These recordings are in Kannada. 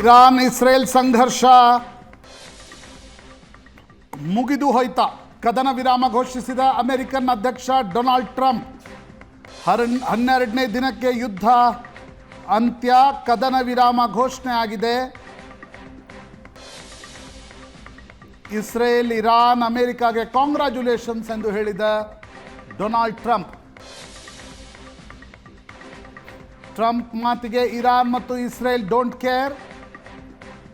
ಇರಾನ್ ಇಸ್ರೇಲ್ ಸಂಘರ್ಷ ಮುಗಿದು ಹೋಯ್ತಾ. ಕದನ ವಿರಾಮ ಘೋಷಿಸಿದ ಅಮೆರಿಕನ್ ಅಧ್ಯಕ್ಷ ಡೊನಾಲ್ಡ್ ಟ್ರಂಪ್. ಹರನ್ ಹನ್ನೆರಡನೇ ದಿನಕ್ಕೆ ಯುದ್ಧ. ಅಂತ್ಯ ಕದನ ವಿರಾಮ ಘೋಷಣೆ ಆಗಿದೆ. ಇಸ್ರೇಲ್, ಇರಾನ್, ಅಮೆರಿಕಾಗೆ ಕಾಂಗ್ರ್ಯಾಚುಲೇಷನ್ಸ್ ಎಂದು ಹೇಳಿದ ಡೊನಾಲ್ಡ್ ಟ್ರಂಪ್. ಟ್ರಂಪ್ ಮಾತಿಗೆ ಇರಾನ್ ಮತ್ತು ಇಸ್ರೇಲ್ ಡೋಂಟ್ ಕೇರ್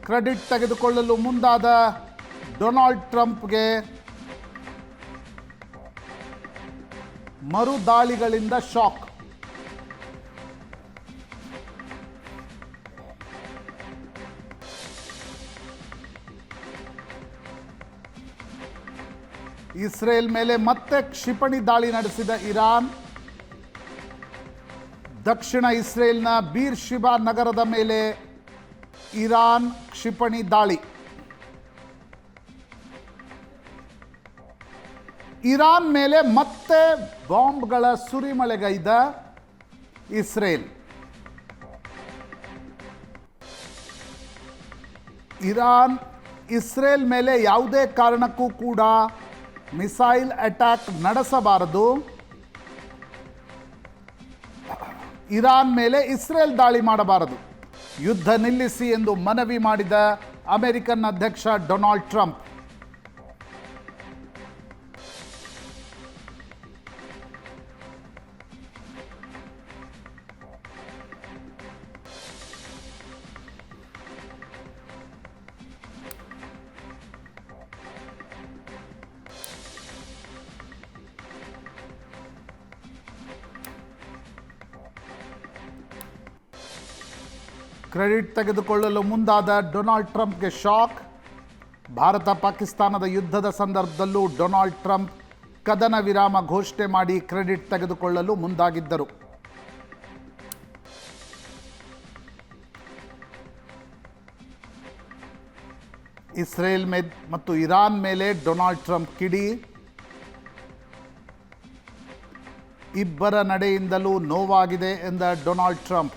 ಕ್ರೆಡಿಟ್ ತೆಗೆದುಕೊಳ್ಳಲು ಮುಂದಾದ ಡೊನಾಲ್ಡ್ ಟ್ರಂಪ್ಗೆ ಮರು ದಾಳಿಗಳಿಂದ ಶಾಕ್. ಇಸ್ರೇಲ್ ಮೇಲೆ ಮತ್ತೆ ಕ್ಷಿಪಣಿ ದಾಳಿ ನಡೆಸಿದ ಇರಾನ್. ದಕ್ಷಿಣ ಇಸ್ರೇಲ್ನ ಬೀರ್ ಶಿಬಾ ನಗರದ ಮೇಲೆ ಇರಾನ್ ಕ್ಷಿಪಣಿ ದಾಳಿ. ಇರಾನ್ ಮೇಲೆ ಮತ್ತೆ ಬಾಂಬ್ಗಳ ಸುರಿಮಳೆಗೈದ ಇಸ್ರೇಲ್. ಇರಾನ್, ಇಸ್ರೇಲ್ ಮೇಲೆ ಯಾವುದೇ ಕಾರಣಕ್ಕೂ ಕೂಡ ಮಿಸೈಲ್ ಅಟ್ಯಾಕ್ ನಡೆಸಬಾರದು. ಇರಾನ್ ಮೇಲೆ ಇಸ್ರೇಲ್ ದಾಳಿ ಮಾಡಬಾರದು. ಯುದ್ಧ ನಿಲ್ಲಿಸಿ ಎಂದು ಮನವಿ ಮಾಡಿದ ಅಮೆರಿಕನ್ ಅಧ್ಯಕ್ಷ ಡೊನಾಲ್ಡ್ ಟ್ರಂಪ್. ಕ್ರೆಡಿಟ್ ತೆಗೆದುಕೊಳ್ಳಲು ಮುಂದಾದ ಡೊನಾಲ್ಡ್ ಟ್ರಂಪ್ಗೆ ಶಾಕ್. ಭಾರತ ಪಾಕಿಸ್ತಾನದ ಯುದ್ಧದ ಸಂದರ್ಭದಲ್ಲೂ ಡೊನಾಲ್ಡ್ ಟ್ರಂಪ್ ಕದನ ವಿರಾಮ ಘೋಷಣೆ ಮಾಡಿ ಕ್ರೆಡಿಟ್ ತೆಗೆದುಕೊಳ್ಳಲು ಮುಂದಾಗಿದ್ದರು. ಇಸ್ರೇಲ್ ಮೇ ಮತ್ತು ಇರಾನ್ ಮೇಲೆ ಡೊನಾಲ್ಡ್ ಟ್ರಂಪ್ ಕಿಡಿ. ಇಬ್ಬರ ನಡೆಯಿಂದಲೂ ನೋವಾಗಿದೆ ಎಂದ ಡೊನಾಲ್ಡ್ ಟ್ರಂಪ್.